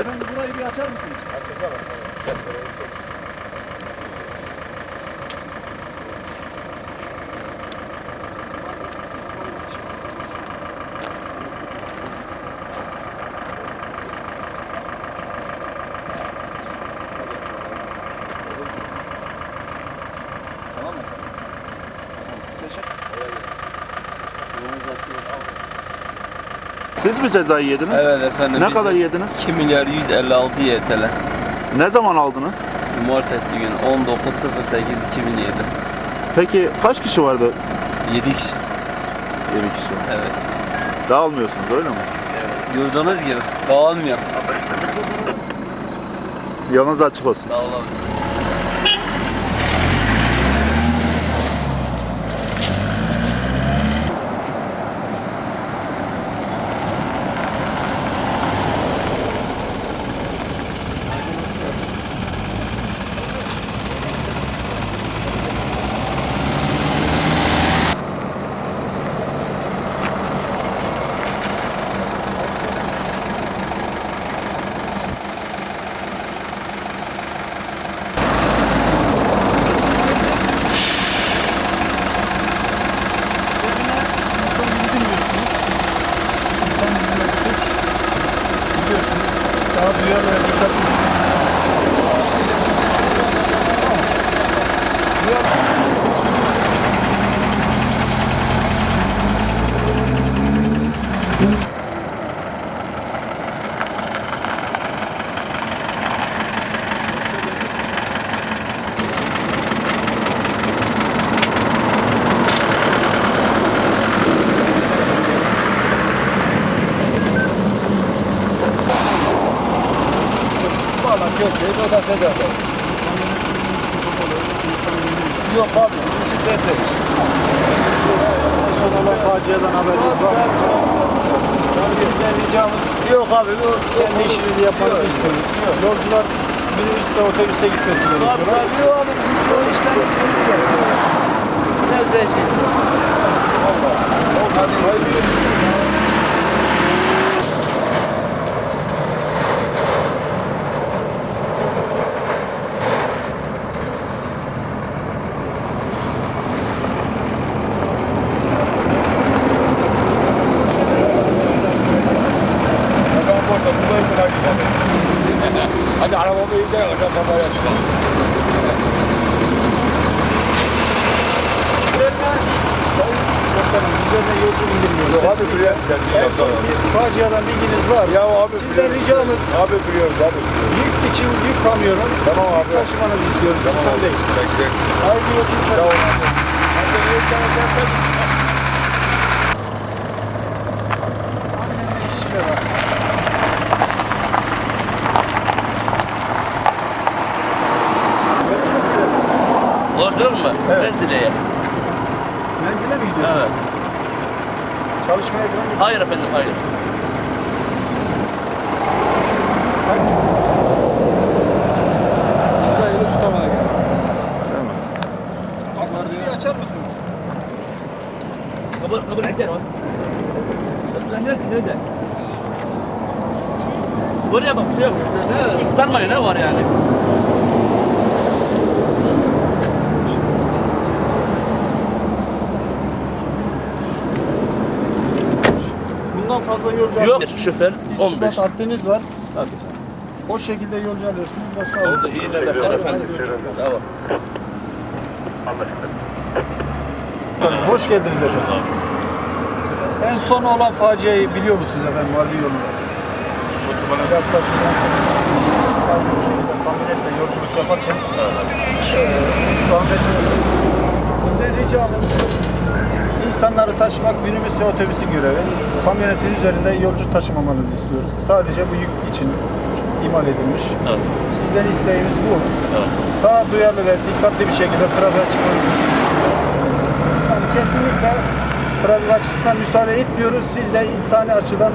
Efendim burayı bir açar mısınız? Açacağım. Siz mi cezayı yediniz? Evet efendim. Ne biz kadar yediniz? 2 milyar 156 YTL. Ne zaman aldınız? Cumartesi gün 19.08.2007. Peki kaç kişi vardı? 7 kişi. 7 kişi. Evet. Dağılmıyorsunuz öyle mi? Gördüğünüz gibi dağılmıyor. Yolunuz açık olsun. Sağ olun. Duyarlı. Bağlantı yok dedi, o da sıcak oldu. Yok abi, biz etmemiş. Son olan faciadan haberiniz var mı? Bizden ricamız yok abi, bu kendi işinizi yapmanızı istiyoruz. Yolcular minibüste, otobüste gitmesi gerekiyor. Tabii o abi bizim o işten gitmemiz gerekiyor. Güzel güzel şeysin. Hadi, iyice hocam babaya çıkalım. Üzerine yolcu abi buraya En son bir faciadan bilginiz var. Ya abi Sizden ricamız Abi biliyoruz abi. yük için yük kamyonun Tamam yük abi. taşımanızı istiyoruz. Tamam İnsan abi. değil. Bekle. Haydi yolculuklar. Annenle işçiler var. Yolculuk Ordurum mu? Evet. Brezilya'ya. Menzile mi gidiyorsun? Evet. Çalışmaya falan gidiyorsun. Hayır efendim hayır. Güzel tutamana geldi. Değil mi? Kapınızı bir açar mısınız? Eder o. Nerede nerede? Buraya bak şey yok. Ne, sarmayın ne var yani? Bundan fazla yolcu Yok alıyorsunuz. şoför İstibat 15. haddiniz var. Tabii. O şekilde yolcu alıyorsunuz. Başka Oldu iyi nöbetler efendim. Sağ ol. Hoş geldiniz efendim. En son olan faciayı biliyor musunuz efendim Harbi yolunda? Yaklaşık 18 kişi aynı bu şekilde kamyonetle yolculuk yaparken rahmet oldu. Sizden ricamız insanları taşımak minibüs ve otobüsün görevi. Kamyonetin üzerinde yolcu taşımamanızı istiyoruz. Sadece bu yük için imal edilmiş. Evet. Sizden isteğimiz bu. Evet. Daha duyarlı ve dikkatli bir şekilde trafiğe çıkmanızı yani kesinlikle trafik açısından müsaade etmiyoruz. Siz de insani açıdan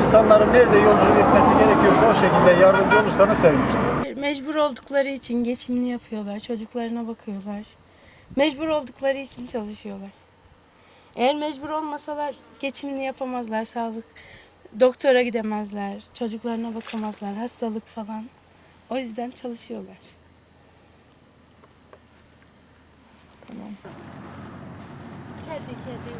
insanların nerede yolculuk etmesi gerekiyorsa o şekilde yardımcı olursanız seviniriz. Mecbur oldukları için geçimini yapıyorlar, çocuklarına bakıyorlar. Mecbur oldukları için çalışıyorlar. Eğer mecbur olmasalar geçimini yapamazlar, sağlık doktora gidemezler, çocuklarına bakamazlar, hastalık falan. O yüzden çalışıyorlar. Tamam. Kedi kedi.